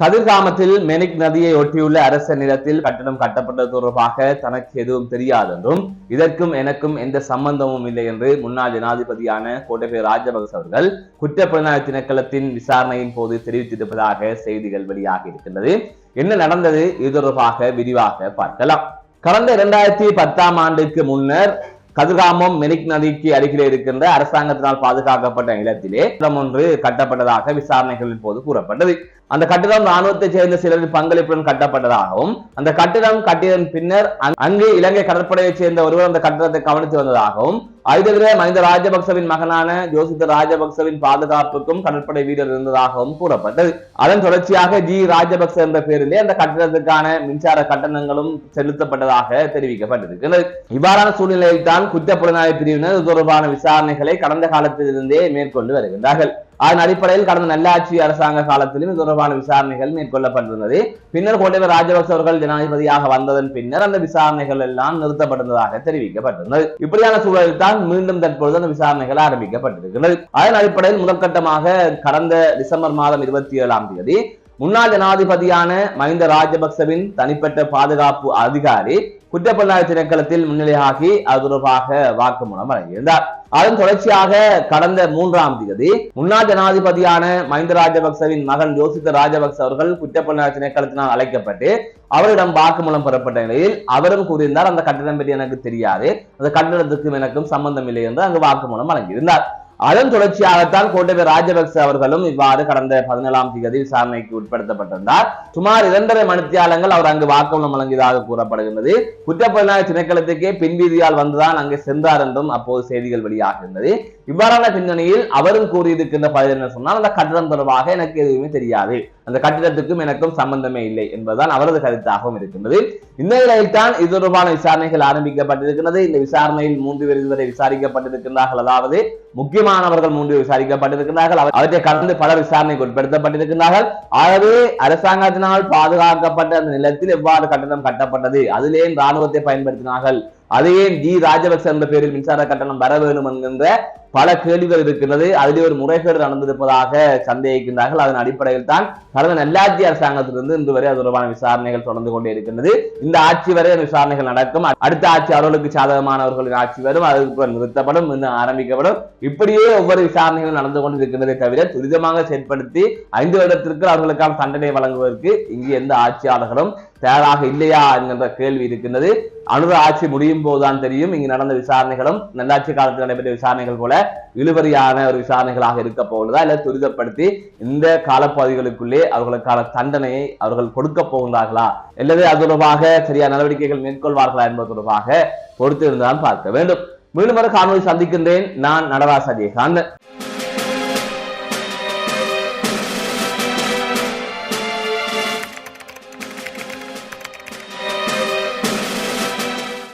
கதிர்காமத்தில் manic நதியை ஒட்டியுள்ள அரச நிலத்தில் கட்டணம் கட்டப்பட்டது தொடர்பாக தனக்கு எதுவும் தெரியாது என்றும் இதற்கும் எனக்கும் எந்த சம்பந்தமும் இல்லை என்று முன்னாள் ஜனாதிபதியான கோட்டபய ராஜபக்ச அவர்கள் குற்றப்புலனாய்வு திணைக்களத்தின் விசாரணையின் போது தெரிவித்திருப்பதாக செய்திகள் வெளியாகி இருக்கின்றது. என்ன நடந்தது? இது தொடர்பாக விரிவாக பார்க்கலாம். கடந்த இரண்டாயிரத்தி பத்தாம் ஆண்டுக்கு முன்னர் கதிர்காமம் மெனிக் நதிக்கு அருகிலே இருக்கின்ற அரசாங்கத்தினால் பாதுகாக்கப்பட்ட நிலத்திலே கட்டிடம் ஒன்று கட்டப்பட்டதாக விசாரணைகளின் போது கூறப்பட்டது. அந்த கட்டிடம் ராணுவத்தைச் சேர்ந்த சிலரின் பங்களிப்புடன் கட்டப்பட்டதாகவும் அந்த கட்டிடம் கட்டியதன் பின்னர் அங்கே அங்கு இலங்கை கடற்படையைச் சேர்ந்த ஒருவர் அந்த கட்டிடத்தை கவனித்து வந்ததாகவும் ஆயுதகிர மனித ராஜபக்சவின் மகனான ஜோசித்த ராஜபக்சவின் பாதுகாப்புக்கும் கடற்படை வீரர் இருந்ததாகவும் கூறப்பட்டது. அதன் தொடர்ச்சியாக ஜி ராஜபக்ச என்ற பெயரிலே அந்த கட்டிடத்துக்கான மின்சார கட்டணங்களும் செலுத்தப்பட்டதாக தெரிவிக்கப்பட்டிருக்கிறது. இவ்வாறான சூழ்நிலையில் தான் குற்றப்புலனாய்வு பிரிவினர் தொடர்பான விசாரணைகளை கடந்த காலத்திலிருந்தே மேற்கொண்டு வருகின்றார்கள். அதன் அடிப்படையில் கடந்த நல்லாட்சி அரசாங்க காலத்திலும் இது தொடர்பான விசாரணைகள் மேற்கொள்ளப்பட்டிருந்தது. பின்னர் கோட்டபய ராஜபக்ச அவர்கள் ஜனாதிபதியாக வந்ததன் பின்னர் அந்த விசாரணைகள் எல்லாம் நிறுத்தப்பட்டிருந்ததாக தெரிவிக்கப்பட்டிருந்தது. இப்படியான சூழலில் தான் மீண்டும் தற்பொழுது அந்த விசாரணைகள் ஆரம்பிக்கப்பட்டிருக்கிறது. அதன் அடிப்படையில் முதற்கட்டமாக கடந்த டிசம்பர் மாதம் இருபத்தி ஏழாம் தேதி முன்னாள் ஜனாதிபதியான மஹிந்த ராஜபக்சவின் தனிப்பட்ட பாதுகாப்பு அதிகாரி குற்றப்புலனாய்வு திணைக்களத்தில் முன்னிலையாகி அது தொடர்பாக வாக்குமூலம் வழங்கியிருந்தார். அதன் தொடர்ச்சியாக கடந்த மூன்றாம் தேதி முன்னாள் ஜனாதிபதியான மஹிந்த ராஜபக்சவின் மகன் யோசித்த ராஜபக்ச அவர்கள் குற்றப்பணியாளர் திணைக்களத்தினால் அழைக்கப்பட்டு அவரிடம் வாக்குமூலம் பெறப்பட்ட நிலையில் அவரும் கூறியிருந்தார் அந்த கட்டிடம் பற்றி எனக்கு தெரியாது. அந்த கட்டிடத்துக்கும் எனக்கும் சம்பந்தம் இல்லை என்று அங்கு வாக்குமூலம் வழங்கியிருந்தார். அதன் தொடர்ச்சியாகத்தான் கோட்டபய ராஜபக்ச அவர்களும் இவ்வாறு கடந்த பதினேழாம் தேதி விசாரணைக்கு உட்படுத்தப்பட்டிருந்தார். சுமார் இரண்டரை மணித்தியாலங்கள் அவர் அங்கு வாக்குமூலம் வழங்கியதாக கூறப்படுகின்றது. குற்றப்புலனாய்வு திணைக்களத்துக்கே பின்வீதியால் வந்துதான் அங்கு சென்றார் என்றும் அப்போது செய்திகள் வெளியாகின்றது இவ்வாறான பின்னணியில் அவரும் கூறியிருக்கின்ற பதில் என்ன சொன்னால் அந்த கட்டணம் தொடர்பாக எனக்கு எதுவுமே தெரியாது. அந்த கட்டிடத்துக்கும் எனக்கும் சம்பந்தமே இல்லை என்பதுதான் அவரது கருத்தாகவும் இருக்கின்றது. இந்த நிலையில் தான் இது தொடர்பான விசாரணைகள் ஆரம்பிக்கப்பட்டிருக்கிறது இந்த விசாரணையில் மூன்று பேர் இதுவரை விசாரிக்கப்பட்டிருக்கின்றார்கள். அதாவது முக்கியமானவர்கள் மூன்று பேர் விசாரிக்கப்பட்டிருக்கிறார்கள் அவற்றை கடந்து பல விசாரணைக்கு உட்படுத்தப்பட்டிருக்கிறார்கள் ஆகவே அரசாங்கத்தினால் பாதுகாக்கப்பட்ட அந்த நிலத்தில் எவ்வாறு கட்டணம் கட்டப்பட்டது? அதிலே ராணுவத்தை பயன்படுத்தினார்கள். அதையே ஜி ராஜபக்ச என்ற பேரில் மின்சார கட்டணம் வர வேண்டும் என்கின்ற பல கேள்விகள் இருக்கின்றது. அதிலே ஒரு முறைகேடு நடந்திருப்பதாக சந்தேகிக்கின்றார்கள். அதன் அடிப்படையில் தான் கடந்த நல்லாட்சி அரசாங்கத்திலிருந்து இன்று வரை அது தொடர்பான விசாரணைகள் தொடர்ந்து கொண்டே இருக்கின்றது. இந்த ஆட்சி வரை அந்த விசாரணைகள் நடக்கும். அடுத்த ஆட்சி அவர்களுக்கு சாதகமானவர்களின் ஆட்சி வரும். அதுக்கு நிறுத்தப்படும். இன்னும் ஆரம்பிக்கப்படும். இப்படியே ஒவ்வொரு விசாரணைகளும் நடந்து கொண்டு இருக்கின்றதை தவிர துரிதமாக செயற்படுத்தி ஐந்து வருடத்திற்கு அவர்களுக்கான தண்டனை வழங்குவதற்கு இங்கு எந்த ஆட்சியாளர்களும் தயாராக இல்லையா என்கின்ற கேள்வி இருக்கின்றது. அனுர ஆட்சி முடியும் போதுதான் தெரியும். இங்கு நடந்த விசாரணைகளும் நல்லாட்சி காலத்தில் நடைபெற்ற விசாரணைகள் போல இழுபறியான ஒரு விசாரணைகளாக இருக்க போகிறதா இல்லை துரிதப்படுத்தி இந்த காலப்பகுதிகளுக்குள்ளே அவர்களுக்கான தண்டனையை அவர்கள் கொடுக்க போகிறார்களா அல்லது அது தொடர்பாக சரியான நடவடிக்கைகள் மேற்கொள்வார்களா என்பது தொடர்பாக பொறுத்திருந்தான் பார்க்க வேண்டும். மீண்டும் ஒரு காணொலி சந்திக்கின்றேன். நான் நடராச ஜெயகாந்தன்.